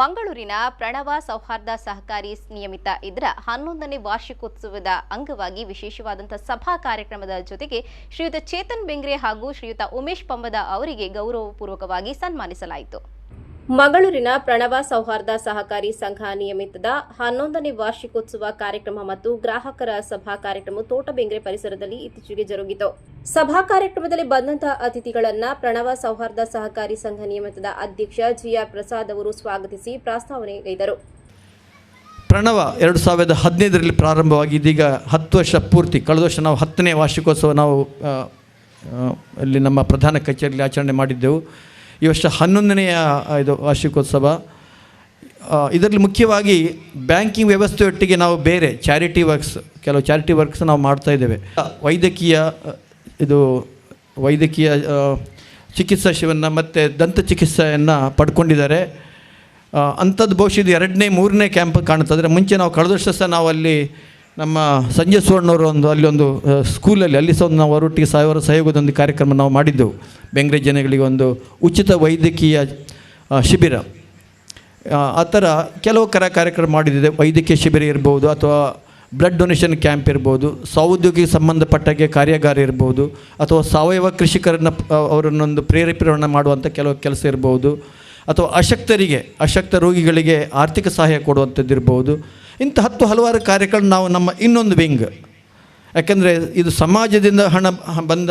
ಮಂಗಳೂರಿನ ಪ್ರಣವ ಸೌಹಾರ್ದ ಸಹಕಾರಿ ನಿಯಮಿತ ಇದರ ಹನ್ನೊಂದನೇ ವಾರ್ಷಿಕೋತ್ಸವದ ಅಂಗವಾಗಿ ವಿಶೇಷವಾದಂಥ ಸಭಾ ಕಾರ್ಯಕ್ರಮದ ಜೊತೆಗೆ ಶ್ರೀಯುತ ಚೇತನ್ ಬೆಂಗ್ರೆ ಹಾಗೂ ಶ್ರೀಯುತ ಉಮೇಶ್ ಪಂಬದ ಅವರಿಗೆ ಗೌರವಪೂರ್ವಕವಾಗಿ ಸನ್ಮಾನಿಸಲಾಯಿತು. ಮಂಗಳೂರಿನ ಪ್ರಣವ ಸೌಹಾರ್ದ ಸಹಕಾರಿ ಸಂಘ ನಿಯಮಿತದ ಹನ್ನೊಂದನೇ ವಾರ್ಷಿಕೋತ್ಸವ ಕಾರ್ಯಕ್ರಮ ಮತ್ತು ಗ್ರಾಹಕರ ಸಭಾ ಕಾರ್ಯಕ್ರಮ ತೋಟಬೆಂಗ್ರೆ ಪರಿಸರದಲ್ಲಿ ಇತ್ತೀಚೆಗೆ ಜರುಗಿತು. ಸಭಾ ಕಾರ್ಯಕ್ರಮದಲ್ಲಿ ಬಂದಂತಹ ಅತಿಥಿಗಳನ್ನ ಪ್ರಣವ ಸೌಹಾರ್ದ ಸಹಕಾರಿ ಸಂಘ ನಿಯಮಿತದ ಅಧ್ಯಕ್ಷ ಜಿಆರ್ ಪ್ರಸಾದ್ ಅವರು ಸ್ವಾಗತಿಸಿ ಪ್ರಸ್ತಾವನೆಗೈದರು ಪ್ರಣವ ಎರಡು ಸಾವಿರದ ಹದಿನೈದರಲ್ಲಿ ಪ್ರಾರಂಭವಾಗಿ ಇದೀಗ ಹತ್ತು ವರ್ಷ ಪೂರ್ತಿ, ಕಳೆದ ವರ್ಷ ನಾವು ಹತ್ತನೇ ವಾರ್ಷಿಕೋತ್ಸವ ನಾವು ಅಲ್ಲಿ ನಮ್ಮ ಪ್ರಧಾನ ಕಚೇರಿಯಲ್ಲಿ ಆಚರಣೆ ಮಾಡಿದ್ದೆವು. ಈ ವರ್ಷ ಹನ್ನೊಂದನೆಯ ಇದು ವಾರ್ಷಿಕೋತ್ಸವ. ಇದರಲ್ಲಿ ಮುಖ್ಯವಾಗಿ ಬ್ಯಾಂಕಿಂಗ್ ವ್ಯವಸ್ಥೆಯೊಟ್ಟಿಗೆ ನಾವು ಬೇರೆ ಚಾರಿಟಿ ವರ್ಕ್ಸ್, ಕೆಲವು ಚಾರಿಟಿ ವರ್ಕ್ಸ್ ನಾವು ಮಾಡ್ತಾ ಇದ್ದೇವೆ. ವೈದ್ಯಕೀಯ, ಇದು ವೈದ್ಯಕೀಯ ಚಿಕಿತ್ಸಾ ಶಿವನ್ನ ಮತ್ತು ದಂತ ಚಿಕಿತ್ಸೆಯನ್ನು ಪಡ್ಕೊಂಡಿದ್ದಾರೆ. ಅಂಥದ್ದು ಬಹುಶಃ ಇದು ಎರಡನೇ, ಮೂರನೇ ಕ್ಯಾಂಪ್ ಕಾಣುತ್ತೆ. ಮುಂಚೆ ನಾವು ಕಳೆದ ಸಹ ನಾವು ಅಲ್ಲಿ ನಮ್ಮ ಸಂಜಯ್ ಸುವರ್ಣವರು ಒಂದು ಅಲ್ಲಿ ಒಂದು ಸ್ಕೂಲಲ್ಲಿ ಅಲ್ಲಿ ಸಹ ಒಂದು ನಾವು ಅವರೊಟ್ಟಿಗೆ ಸಾವಿರ ಸಹಯೋಗದ ಒಂದು ಕಾರ್ಯಕ್ರಮ ನಾವು ಮಾಡಿದ್ದೆವು. ಬೆಂಗ್ರೆ ಜನಗಳಿಗೆ ಒಂದು ಉಚಿತ ವೈದ್ಯಕೀಯ ಶಿಬಿರ. ಆ, ಥರ ಕೆಲವು ಕರ ಕಾರ್ಯಕ್ರಮ ಮಾಡಿದ್ದೆ ವೈದ್ಯಕೀಯ ಶಿಬಿರ ಇರ್ಬೋದು ಅಥವಾ ಬ್ಲಡ್ ಡೊನೇಷನ್ ಕ್ಯಾಂಪ್ ಇರ್ಬೋದು ಸೌದ್ಯೋಗಿಗೆ ಸಂಬಂಧಪಟ್ಟಾಗೆ ಕಾರ್ಯಾಗಾರ ಇರ್ಬೋದು ಅಥವಾ ಸಾವಯವ ಕೃಷಿಕರನ್ನು ಅವರನ್ನೊಂದು ಪ್ರೇರೇಪಣೆ ಮಾಡುವಂಥ ಕೆಲವು ಕೆಲಸ ಇರ್ಬೋದು ಅಥವಾ ಅಶಕ್ತರಿಗೆ ಅಶಕ್ತ ರೋಗಿಗಳಿಗೆ ಆರ್ಥಿಕ ಸಹಾಯ ಕೊಡುವಂಥದ್ದು ಇರ್ಬೋದು ಇಂಥ ಹತ್ತು ಹಲವಾರು ಕಾರ್ಯಗಳು ನಾವು ನಮ್ಮ ಇನ್ನೊಂದು ವಿಂಗ್ ಯಾಕೆಂದರೆ ಇದು ಸಮಾಜದಿಂದ ಹಣ ಬಂದ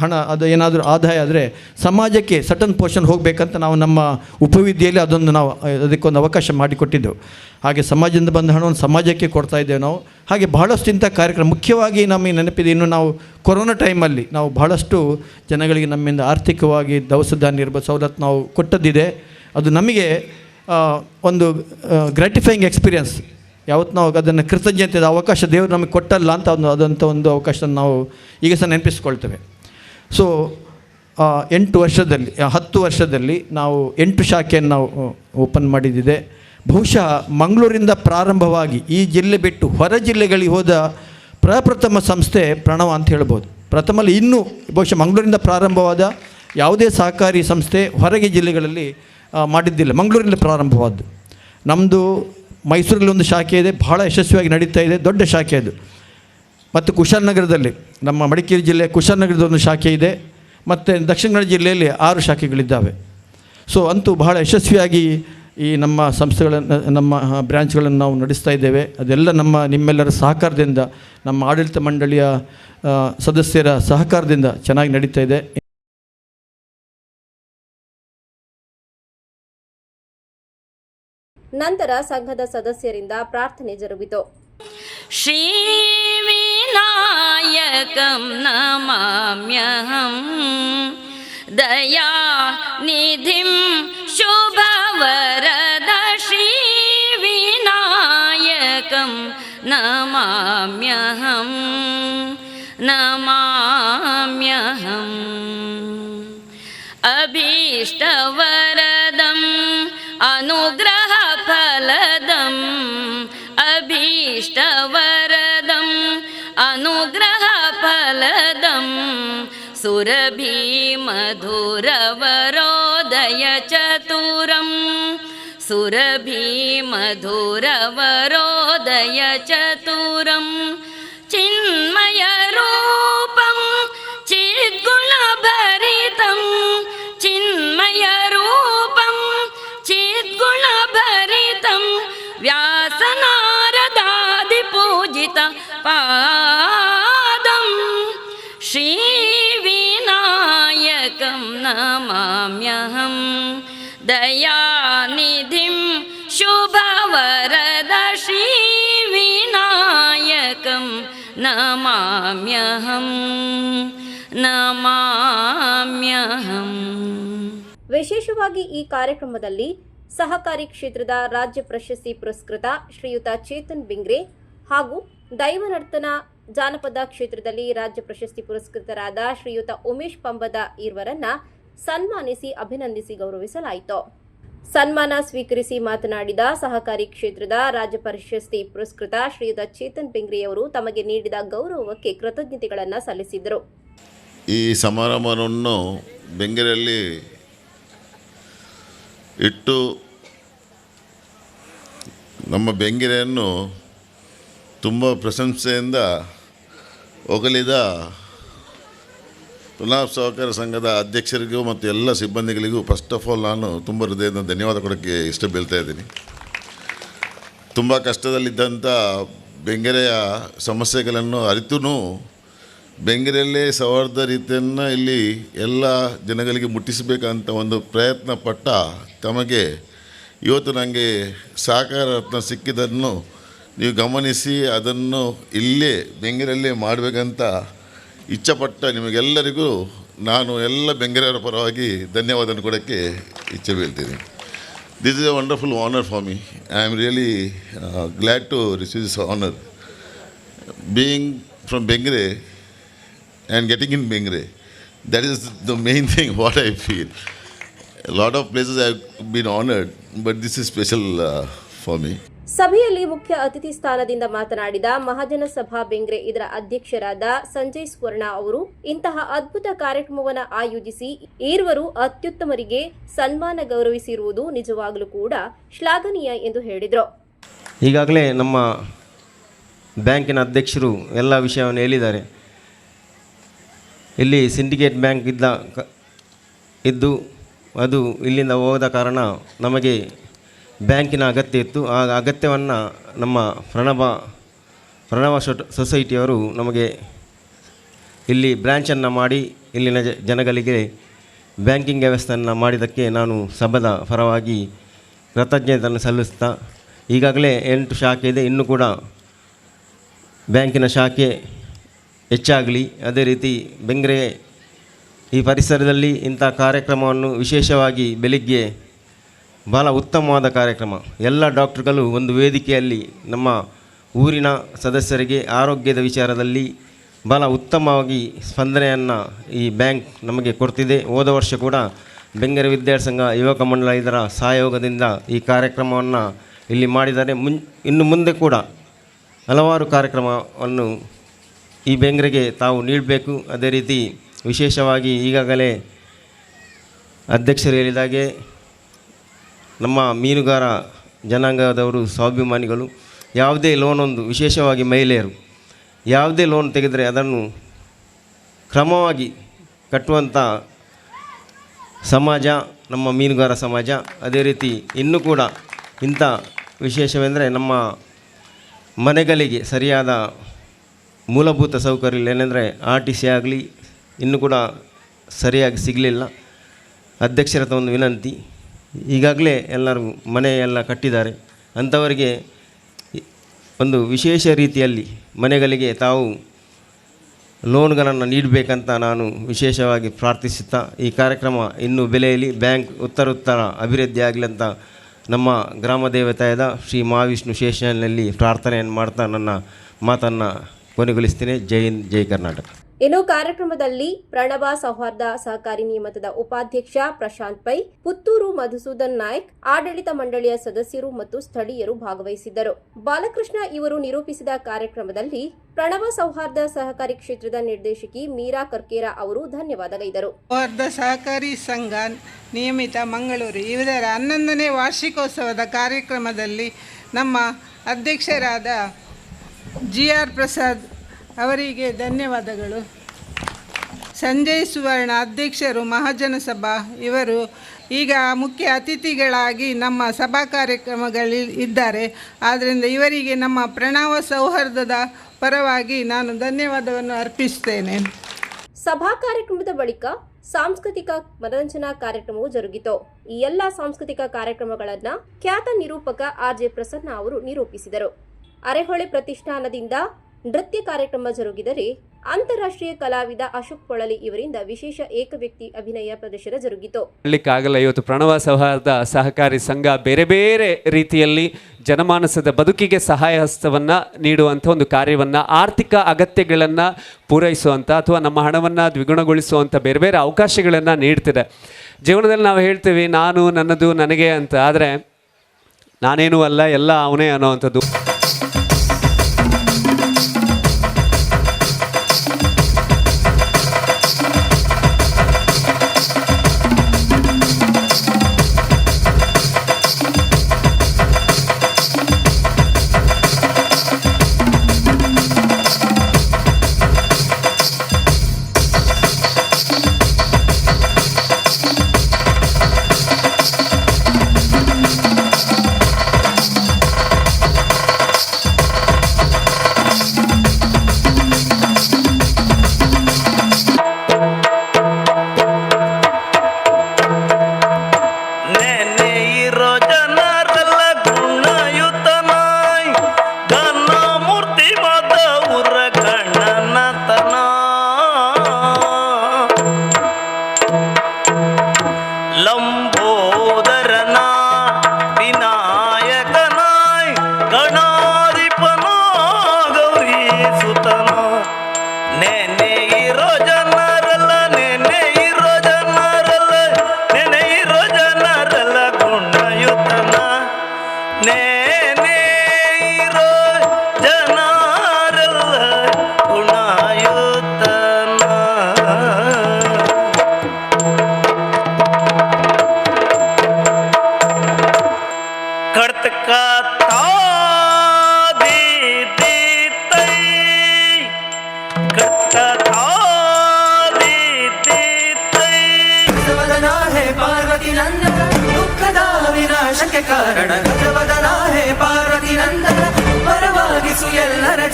ಹಣ, ಅದು ಏನಾದರೂ ಆದಾಯ ಆದರೆ ಸಮಾಜಕ್ಕೆ ಸಟನ್ ಪೋರ್ಷನ್ ಹೋಗಬೇಕಂತ ನಾವು ನಮ್ಮ ಉಪವಿದ್ಯೆಯಲ್ಲಿ ಅದೊಂದು ನಾವು, ಅದಕ್ಕೊಂದು ಅವಕಾಶ ಮಾಡಿಕೊಟ್ಟಿದ್ದೆವು. ಹಾಗೆ ಸಮಾಜದಿಂದ ಬಂದ ಹಣವನ್ನು ಸಮಾಜಕ್ಕೆ ಕೊಡ್ತಾ ಇದ್ದೇವೆ ನಾವು. ಹಾಗೆ ಬಹಳಷ್ಟು ಇಂಥ ಕಾರ್ಯಕ್ರಮ ಮುಖ್ಯವಾಗಿ ನಮಗೆ ನೆನಪಿದೆ ಇನ್ನು ನಾವು ಕೊರೋನಾ ಟೈಮಲ್ಲಿ ನಾವು ಬಹಳಷ್ಟು ಜನಗಳಿಗೆ ನಮ್ಮಿಂದ ಆರ್ಥಿಕವಾಗಿ ದವಸ ಧಾನ್ಯ ಇರ್ಬೋದು, ಸವಲತ್ತು ನಾವು ಕೊಟ್ಟದ್ದಿದೆ. ಅದು ನಮಗೆ ಒಂದು ಗ್ರ್ಯಾಟಿಫೈಯಿಂಗ್ ಎಕ್ಸ್ಪೀರಿಯನ್ಸ್ ಯಾವತ್ತು ನಾವು ಅದನ್ನು ಕೃತಜ್ಞತೆ ಅವಕಾಶ ದೇವರು ನಮಗೆ ಕೊಟ್ಟಲ್ಲ ಅಂತ ಒಂದು ಅದಂಥ ಒಂದು ಅವಕಾಶ ನಾವು ಈಗ ಸಹ ನೆನಪಿಸ್ಕೊಳ್ತೇವೆ. ಸೊ ಎಂಟು ವರ್ಷದಲ್ಲಿ ಹತ್ತು ವರ್ಷದಲ್ಲಿ ನಾವು ಎಂಟು ಶಾಖೆಯನ್ನು ನಾವು ಓಪನ್ ಮಾಡಿದ್ದಿದೆ. ಬಹುಶಃ ಮಂಗಳೂರಿಂದ ಪ್ರಾರಂಭವಾಗಿ ಈ ಜಿಲ್ಲೆ ಬಿಟ್ಟು ಹೊರ ಜಿಲ್ಲೆಗಳಿಗೆ ಹೋದ ಪ್ರಪ್ರಥಮ ಸಂಸ್ಥೆ ಪ್ರಣವ ಅಂತ ಹೇಳ್ಬೋದು. ಪ್ರಥಮಲ್ಲಿ ಇನ್ನೂ ಬಹುಶಃ ಮಂಗಳೂರಿಂದ ಪ್ರಾರಂಭವಾದ ಯಾವುದೇ ಸಹಕಾರಿ ಸಂಸ್ಥೆ ಹೊರಗೆ ಜಿಲ್ಲೆಗಳಲ್ಲಿ ಮಾಡಿದ್ದಿಲ್ಲ. ಮಂಗಳೂರಿಂದ ಪ್ರಾರಂಭವಾದ್ದು. ನಮ್ಮದು ಮೈಸೂರಲ್ಲಿ ಒಂದು ಶಾಖೆ ಇದೆ, ಬಹಳ ಯಶಸ್ವಿಯಾಗಿ ನಡೀತಾ ಇದೆ, ದೊಡ್ಡ ಶಾಖೆ ಅದು. ಮತ್ತು ಕುಶಾಲನಗರದಲ್ಲಿ ನಮ್ಮ ಮಡಿಕೇರಿ ಜಿಲ್ಲೆ ಕುಶಾಲನಗರದ ಒಂದು ಶಾಖೆ ಇದೆ, ಮತ್ತು ದಕ್ಷಿಣ ಕನ್ನಡ ಜಿಲ್ಲೆಯಲ್ಲಿ ಆರು ಶಾಖೆಗಳಿದ್ದಾವೆ. ಸೊ ಅಂತೂ ಬಹಳ ಯಶಸ್ವಿಯಾಗಿ ಈ ನಮ್ಮ ಸಂಸ್ಥೆಗಳನ್ನು, ನಮ್ಮ ಬ್ರ್ಯಾಂಚ್ಗಳನ್ನು ನಾವು ನಡೆಸ್ತಾ ಇದ್ದೇವೆ. ಅದೆಲ್ಲ ನಮ್ಮ, ನಿಮ್ಮೆಲ್ಲರ ಸಹಕಾರದಿಂದ, ನಮ್ಮ ಆಡಳಿತ ಮಂಡಳಿಯ ಸದಸ್ಯರ ಸಹಕಾರದಿಂದ ಚೆನ್ನಾಗಿ ನಡೀತಾ ಇದೆ. ನಂತರ ಸಂಘದ ಸದಸ್ಯರಿಂದ ಪ್ರಾರ್ಥನೆ ಜರುಗಿತು श्रीविनायकं नमाम्यहं दयानिधिं शुभवरद श्रीविनायकं नमाम्यहं नमाम्यहम् अभीष्टवरदम् सुरभीमधुरवरोदय चतुरम् सुरभीमधुरवरोदय चतुरम् चिन्मयरूपं चिद्गुणभरितं चिन्मयरूपं चिद्गुणभरितं व्यासनारदादिपूजित पादं नमाम्यहं दयानिधिं शुभवरद श्रीविनायकं नमाम्यहं नमाम्यहम् ವಿಶೇಷವಾಗಿ ಈ ಕಾರ್ಯಕ್ರಮದಲ್ಲಿ ಸಹಕಾರಿ ಕ್ಷೇತ್ರದ ರಾಜ್ಯ ಪ್ರಶಸ್ತಿ ಪುರಸ್ಕೃತ ಶ್ರೀಯುತ ಚೇತನ್ ಬಿಂಗ್ರೆ ಹಾಗೂ ದೈವನರ್ತನ ಜಾನಪದ ಕ್ಷೇತ್ರದಲ್ಲಿ ರಾಜ್ಯ ಪ್ರಶಸ್ತಿ ಪುರಸ್ಕೃತರಾದ ಶ್ರೀಯುತ ಉಮೇಶ್ ಪಂಬದ ಇರುವರನ್ನ ಸನ್ಮಾನಿಸಿ ಅಭಿನಂದಿಸಿ ಗೌರವಿಸಲಾಯಿತು. ಸನ್ಮಾನ ಸ್ವೀಕರಿಸಿ ಮಾತನಾಡಿದ ಸಹಕಾರಿ ಕ್ಷೇತ್ರದ ರಾಜ್ಯ ಪ್ರಶಸ್ತಿ ಪುರಸ್ಕೃತ ಶ್ರೀಯುತ ಚೇತನ್ ಪಿಂಗ್ರಿಯವರು ತಮಗೆ ನೀಡಿದ ಗೌರವಕ್ಕೆ ಕೃತಜ್ಞತೆಗಳನ್ನು ಸಲ್ಲಿಸಿದರು. ಈ ಸಮಾರಂಭವನ್ನು ಬೆಂಗರಲ್ಲಿ ಇಟ್ಟು ನಮ್ಮ ಬೆಂಗಿರೆಯನ್ನು ತುಂಬ ಪ್ರಶಂಸೆಯಿಂದ ಹೊಗಳಿದ ಪುನಃ ಸಹಕಾರ ಸಂಘದ ಅಧ್ಯಕ್ಷರಿಗೂ ಮತ್ತು ಎಲ್ಲ ಸಿಬ್ಬಂದಿಗಳಿಗೂ ಫಸ್ಟ್ ಆಫ್ ಆಲ್ ನಾನು ತುಂಬ ಹೃದಯದ ಧನ್ಯವಾದ ಕೊಡೋಕ್ಕೆ ಇಷ್ಟ ಬೀಳ್ತಾ ಇದ್ದೀನಿ. ತುಂಬ ಕಷ್ಟದಲ್ಲಿದ್ದಂಥ ಬೆಂಗೆರೆಯ ಸಮಸ್ಯೆಗಳನ್ನು ಅರಿತೂ ಬೆಂಗೆರೆಯಲ್ಲೇ ಸೌಹಾರ್ದ ರೀತಿಯನ್ನು ಇಲ್ಲಿ ಎಲ್ಲ ಜನಗಳಿಗೆ ಮುಟ್ಟಿಸಬೇಕಂತ ಒಂದು ಪ್ರಯತ್ನ ಪಟ್ಟ ತಮಗೆ ಇವತ್ತು ನನಗೆ ಸಹಕಾರ ರತ್ನ ಸಿಕ್ಕಿದ್ದನ್ನು ನೀವು ಗಮನಿಸಿ ಅದನ್ನು ಇಲ್ಲೇ ಬೆಂಗೆರೆಯಲ್ಲೇ ಮಾಡಬೇಕಂತ ಇಚ್ಛೆ ಪಟ್ಟ ನಿಮಗೆಲ್ಲರಿಗೂ ನಾನು ಎಲ್ಲ ಬೆಂಗ್ರೆ ಪರವಾಗಿ ಧನ್ಯವಾದಗಳು ಕೊಡೋಕ್ಕೆ ಇಚ್ಛೆವೇ ಹೇಳ್ತೇನೆ this is a wonderful honour for me I am really glad to receive this honour being from Bengre am getting in Bengre that is the main thing what I feel lot of places I been honour but this is special for me ಸಭೆಯಲ್ಲಿ ಮುಖ್ಯ ಅತಿಥಿ ಸ್ಥಾನದಿಂದ ಮಾತನಾಡಿದ ಮಹಾಜನ ಸಭಾ ಬೆಂಗ್ರೆ ಇದರ ಅಧ್ಯಕ್ಷರಾದ ಸಂಜಯ್ ಸ್ವರ್ಣ ಅವರು, ಇಂತಹ ಅದ್ಭುತ ಕಾರ್ಯಕ್ರಮವನ್ನು ಆಯೋಜಿಸಿ ಈರ್ವರು ಅತ್ಯುತ್ತಮರಿಗೆ ಸನ್ಮಾನ ಗೌರವಿಸಿರುವುದು ನಿಜವಾಗಲೂ ಕೂಡ ಶ್ಲಾಘನೀಯ ಎಂದು ಹೇಳಿದರು. ಈಗಾಗಲೇ ನಮ್ಮ ಬ್ಯಾಂಕಿನ ಅಧ್ಯಕ್ಷರು ಎಲ್ಲ ವಿಷಯವನ್ನು ಹೇಳಿದ್ದಾರೆ. ಇಲ್ಲಿ ಸಿಂಡಿಕೇಟ್ ಬ್ಯಾಂಕ್ ಇದ್ದ ಇದ್ದು ಅದು ಇಲ್ಲಿಂದ ಹೋದ ಕಾರಣ ನಮಗೆ ಬ್ಯಾಂಕಿನ ಅಗತ್ಯ ಇತ್ತು. ಆ ಅಗತ್ಯವನ್ನು ನಮ್ಮ ಪ್ರಣವ ಪ್ರಣವ ಸೊಟ್, ಸೊಸೈಟಿಯವರು ನಮಗೆ ಇಲ್ಲಿ ಬ್ರ್ಯಾಂಚನ್ನು ಮಾಡಿ, ಇಲ್ಲಿನ ಜನಗಳಿಗೆ ಬ್ಯಾಂಕಿಂಗ್ ವ್ಯವಸ್ಥೆಯನ್ನು ಮಾಡಿದ್ದಕ್ಕೆ ನಾನು ಸಭದ ಪರವಾಗಿ ಕೃತಜ್ಞತೆಯನ್ನು ಸಲ್ಲಿಸ್ತಾ, ಈಗಾಗಲೇ ಎಂಟು ಶಾಖೆ ಇದೆ. ಇನ್ನೂ ಕೂಡ ಬ್ಯಾಂಕಿನ ಶಾಖೆ ಹೆಚ್ಚಾಗಲಿ. ಅದೇ ರೀತಿ ಬೆಂಗ್ರೆ ಈ ಪರಿಸರದಲ್ಲಿ ಇಂಥ ಕಾರ್ಯಕ್ರಮವನ್ನು ವಿಶೇಷವಾಗಿ ಬೆಳಿಗ್ಗೆ ಭಾಳ ಉತ್ತಮವಾದ ಕಾರ್ಯಕ್ರಮ. ಎಲ್ಲ ಡಾಕ್ಟ್ರುಗಳು ಒಂದು ವೇದಿಕೆಯಲ್ಲಿ ನಮ್ಮ ಊರಿನ ಸದಸ್ಯರಿಗೆ ಆರೋಗ್ಯದ ವಿಚಾರದಲ್ಲಿ ಭಾಳ ಉತ್ತಮವಾಗಿ ಸ್ಪಂದನೆಯನ್ನು ಈ ಬ್ಯಾಂಕ್ ನಮಗೆ ಕೊಡ್ತಿದೆ. ಹೋದ ವರ್ಷ ಕೂಡ ಬೆಂಗರೆ ವಿದ್ಯಾರ್ಥಿ ಸಂಘ ಯುವಕ ಮಂಡಳ ಇದರ ಸಹಯೋಗದಿಂದ ಈ ಕಾರ್ಯಕ್ರಮವನ್ನು ಇಲ್ಲಿ ಮಾಡಿದ್ದಾರೆ. ಮುನ್, ಇನ್ನು ಮುಂದೆ ಕೂಡ ಹಲವಾರು ಕಾರ್ಯಕ್ರಮವನ್ನು ಈ ಬೆಂಗರೆಗೆ ತಾವು ನೀಡಬೇಕು. ಅದೇ ರೀತಿ ವಿಶೇಷವಾಗಿ ಈಗಾಗಲೇ ಅಧ್ಯಕ್ಷರು ಹೇಳಿದಾಗೆ ನಮ್ಮ ಮೀನುಗಾರ ಜನಾಂಗದವರು, ಸ್ವಾಭಿಮಾನಿಗಳು, ಯಾವುದೇ ಲೋನ್ ಒಂದು ವಿಶೇಷವಾಗಿ ಮಹಿಳೆಯರು, ಯಾವುದೇ ಲೋನ್ ತೆಗೆದರೆ ಅದನ್ನು ಕ್ರಮವಾಗಿ ಕಟ್ಟುವಂಥ ಸಮಾಜ, ನಮ್ಮ ಮೀನುಗಾರ ಸಮಾಜ, ಅದೇ ರೀತಿ ಇನ್ನೂ ಕೂಡ ಇಂಥ ವಿಶೇಷವೆಂದರೆ ನಮ್ಮ ಮನೆಗಳಿಗೆ ಸರಿಯಾದ ಮೂಲಭೂತ ಸೌಕರ್ಯ ಏನೆಂದರೆ ಆರ್ ಟಿ ಸಿ ಆಗಲಿ, ಇನ್ನೂ ಕೂಡ ಸರಿಯಾಗಿ ಸಿಗಲಿಲ್ಲ. ಅಧ್ಯಕ್ಷರತ ಒಂದು ವಿನಂತಿ. ಈಗಾಗಲೇ ಎಲ್ಲರೂ ಮನೆ ಎಲ್ಲ ಕಟ್ಟಿದ್ದಾರೆ. ಅಂಥವರಿಗೆ ಒಂದು ವಿಶೇಷ ರೀತಿಯಲ್ಲಿ ಮನೆಗಳಿಗೆ ತಾವು ಲೋನ್ಗಳನ್ನು ನೀಡಬೇಕಂತ ನಾನು ವಿಶೇಷವಾಗಿ ಪ್ರಾರ್ಥಿಸುತ್ತಾ, ಈ ಕಾರ್ಯಕ್ರಮ ಇನ್ನೂ ಬೆಲೆಯಲ್ಲಿ ಬ್ಯಾಂಕ್ ಉತ್ತರೋತ್ತರ ಅಭಿವೃದ್ಧಿ ಆಗಲಂತ ನಮ್ಮ ಗ್ರಾಮ ದೇವತಾಯದ ಶ್ರೀ ಮಹಾವಿಷ್ಣು ಶೇಷನಲ್ಲಿ ಪ್ರಾರ್ಥನೆಯನ್ನು ಮಾಡ್ತಾ ನನ್ನ ಮಾತನ್ನು ಕೊನೆಗೊಳಿಸ್ತೇನೆ. ಜೈ ಹಿಂದ್, ಜೈ ಕರ್ನಾಟಕ. ಇನ್ನು ಕಾರ್ಯಕ್ರಮದಲ್ಲಿ ಪ್ರಣವ ಸೌಹಾರ್ದ ಸಹಕಾರಿ ನಿಯಮಿತದ ಉಪಾಧ್ಯಕ್ಷ ಪ್ರಶಾಂತ್ ಪೈ, ಪುತ್ತೂರು ಮಧುಸೂದನ್ ನಾಯ್ಕ್, ಆಡಳಿತ ಮಂಡಳಿಯ ಸದಸ್ಯರು ಮತ್ತು ಸ್ಥಳೀಯರು ಭಾಗವಹಿಸಿದ್ದರು. ಬಾಲಕೃಷ್ಣ ಇವರು ನಿರೂಪಿಸಿದ ಕಾರ್ಯಕ್ರಮದಲ್ಲಿ ಪ್ರಣವ ಸೌಹಾರ್ದ ಸಹಕಾರಿ ಕ್ಷೇತ್ರದ ನಿರ್ದೇಶಕಿ ಮೀರಾ ಕರ್ಕೇರ ಅವರು ಧನ್ಯವಾದಗೈದರು. ಸೌಹಾರ್ದ ಸಹಕಾರಿ ಸಂಘ ನಿಯಮಿತ ಮಂಗಳೂರು, ಇವರ ಹನ್ನೊಂದನೇ ವಾರ್ಷಿಕೋತ್ಸವದ ಕಾರ್ಯಕ್ರಮದಲ್ಲಿ ನಮ್ಮ ಅಧ್ಯಕ್ಷರಾದ ಜಿ ಆರ್ ಪ್ರಸಾದ್ ಅವರಿಗೆ ಧನ್ಯವಾದಗಳು. ಸಂಜಯ್ ಸುವರ್ಣ ಅಧ್ಯಕ್ಷರು ಮಹಾಜನ ಸಭಾ, ಇವರು ಈಗ ಮುಖ್ಯ ಅತಿಥಿಗಳಾಗಿ ನಮ್ಮ ಸಭಾ ಕಾರ್ಯಕ್ರಮಗಳಲ್ಲಿ ಇದ್ದಾರೆ. ಆದ್ದರಿಂದ ಇವರಿಗೆ ನಮ್ಮ ಪ್ರಣವ ಸೌಹಾರ್ದದ ಪರವಾಗಿ ನಾನು ಧನ್ಯವಾದವನ್ನು ಅರ್ಪಿಸ್ತೇನೆ ಸಭಾ ಕಾರ್ಯಕ್ರಮದ ಬಳಿಕ ಸಾಂಸ್ಕೃತಿಕ ಮನರಂಜನಾ ಕಾರ್ಯಕ್ರಮವು ಜರುಗಿತು. ಈ ಎಲ್ಲ ಸಾಂಸ್ಕೃತಿಕ ಕಾರ್ಯಕ್ರಮಗಳನ್ನು ಖ್ಯಾತ ನಿರೂಪಕ ಆರ್ ಜೆ ಪ್ರಸನ್ನ ಅವರು ನಿರೂಪಿಸಿದರು. ಅರೆಹೊಳೆ ಪ್ರತಿಷ್ಠಾನದಿಂದ ನೃತ್ಯ ಕಾರ್ಯಕ್ರಮ ಜರುಗಿದರೆ ಅಂತಾರಾಷ್ಟ್ರೀಯ ಕಲಾವಿದ ಅಶೋಕ್ ಪೊಳಲಿ ಇವರಿಂದ ವಿಶೇಷ ಏಕವ್ಯಕ್ತಿ ಅಭಿನಯ ಪ್ರದರ್ಶನ ಜರುಗಿತು. ಹೇಳಲಿಕ್ಕಾಗಲ್ಲ ಇವತ್ತು ಪ್ರಣವ ಸೌಹಾರ್ದ ಸಹಕಾರಿ ಸಂಘ ಬೇರೆ ಬೇರೆ ರೀತಿಯಲ್ಲಿ ಜನಮಾನಸದ ಬದುಕಿಗೆ ಸಹಾಯ ಹಸ್ತವನ್ನು ನೀಡುವಂಥ ಒಂದು ಕಾರ್ಯವನ್ನು, ಆರ್ಥಿಕ ಅಗತ್ಯಗಳನ್ನು ಪೂರೈಸುವಂಥ ಅಥವಾ ನಮ್ಮ ಹಣವನ್ನು ದ್ವಿಗುಣಗೊಳಿಸುವಂಥ ಬೇರೆ ಬೇರೆ ಅವಕಾಶಗಳನ್ನು ನೀಡ್ತಿದೆ. ಜೀವನದಲ್ಲಿ ನಾವು ಹೇಳ್ತೀವಿ, ನಾನು ನನ್ನದು ನನಗೆ ಅಂತ. ಆದರೆ ನಾನೇನೂ ಅಲ್ಲ, ಎಲ್ಲ ಅವನೇ ಅನ್ನೋವಂಥದ್ದು.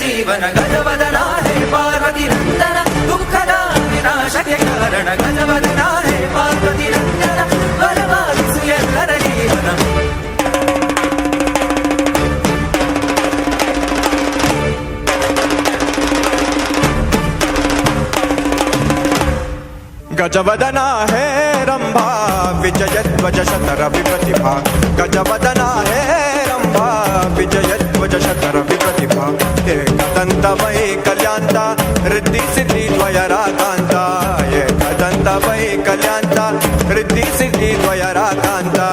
జీవన గజవదనా హే పార్వతి నందన దుఃఖద వినాశక కారణ గజవదనా హే పార్వతి నందన గజవదనా హే రంభా విజయ ధ్వజ శతర విప్రతిభ గజవదనా హే विजय ध्वज शकर विप्रतिभा एकदन्तमयि कल्यान्ता हृद्धिसिद्धि कल्याणता एकदन्तमयि सिद्धि द्वय राकांता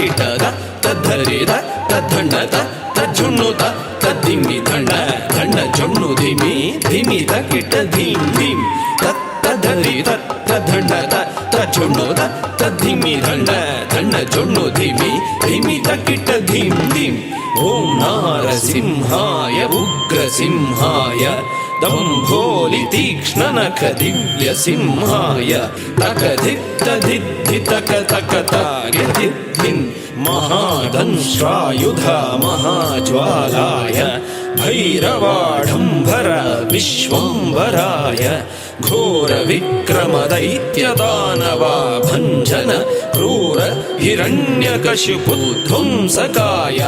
ದಂಡ ತಕ್ಕಿಟದ ತದ್ಧರಿದ ತದ್ದಂಡದ ತಜ್ಜುಣ್ಣುದ ತದ್ದಿಮ್ಮಿ ದಂಡ ದಂಡ ಜೊಣ್ಣು ಧಿಮಿ ಧಿಮಿತ ಕಿಟ ಧೀಂ ಧೀಂ ತತ್ ತದ್ಧರಿ ತತ್ ತದ್ದಂಡದ ತಜ್ಜುಣ್ಣುದ ತದ್ಧಿಮಿ ದಂಡ ದಂಡ ಜೊಣ್ಣು ಧಿಮಿ ಧಿಮಿ ತಕ್ಕಿಟ ಧೀಂ ಧೀಂ ಓಂ ನಾರಸಿಂಹಾಯ ಉಗ್ರ దంభోలితీక్ష్ణనఖ దివ్య సింహాయ తక ధిక్తధిద్ధి తక తక తాగిధిన్ మహాదంశ్రాయుధ మహాజ్వాలాయ भैरवाढम्भर विश्वम्बराय घोरविक्रमदैत्यदानवा भञ्जन क्रूर हिरण्यकशिपुध्वंसकाय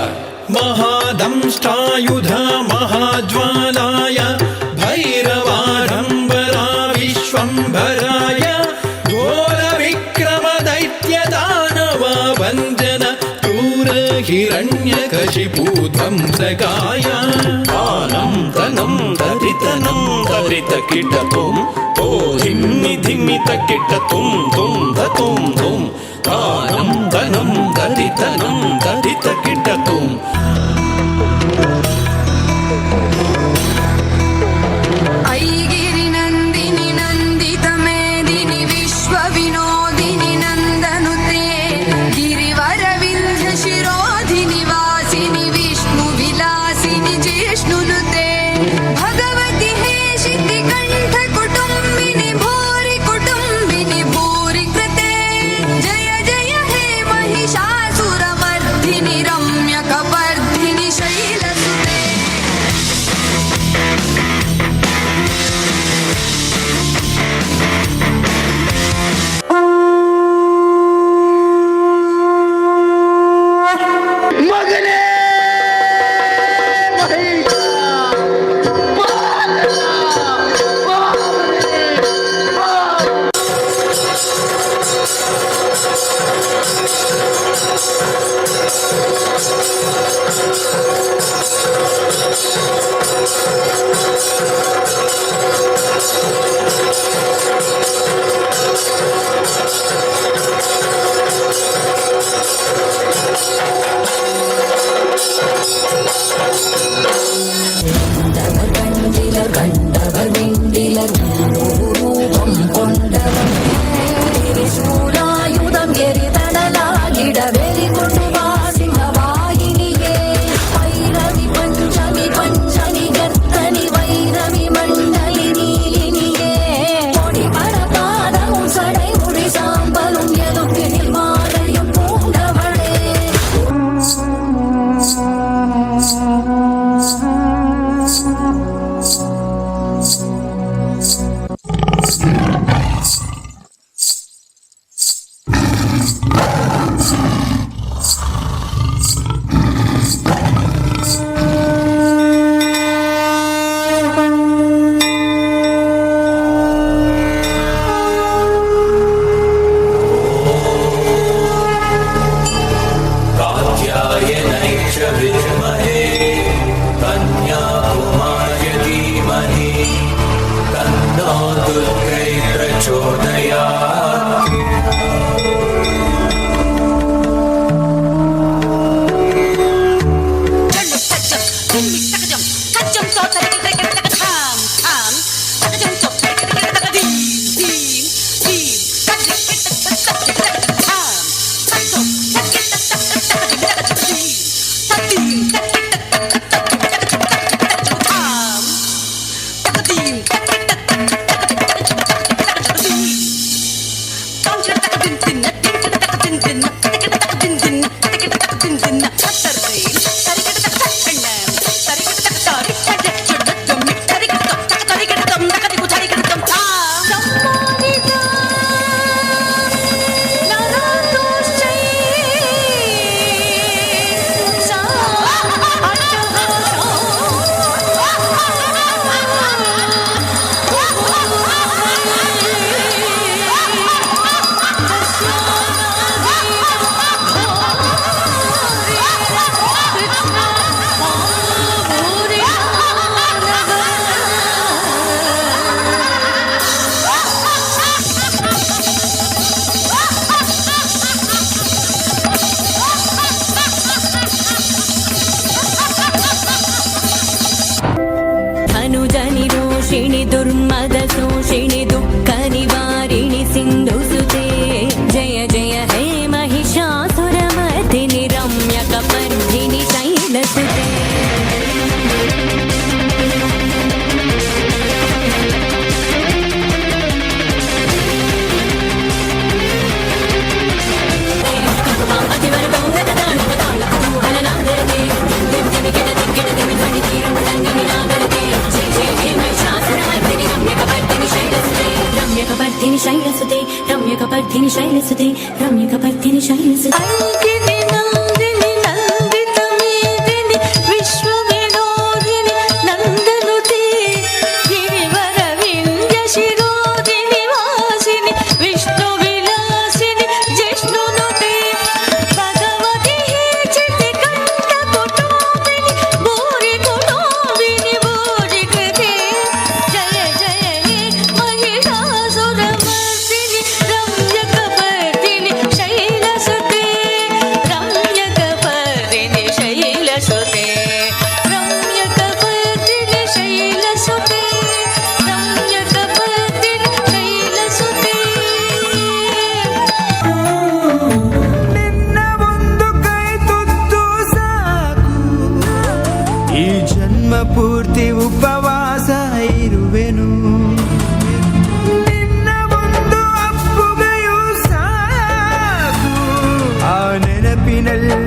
महादंष्टायुध महाज्वालाय हिरण्यकशिपूध्वंसकाय आनं तनं दरितनं दरितकिटतुं ओ धिम्मि धिम्मि तकिटतुं तुं धतुं तुं आनं तनं दरितनं let me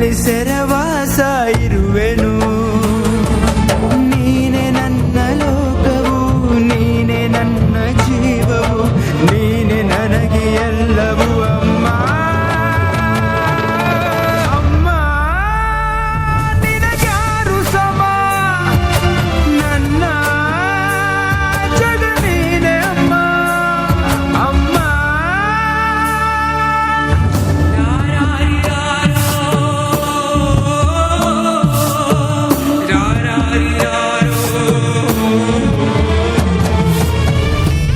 they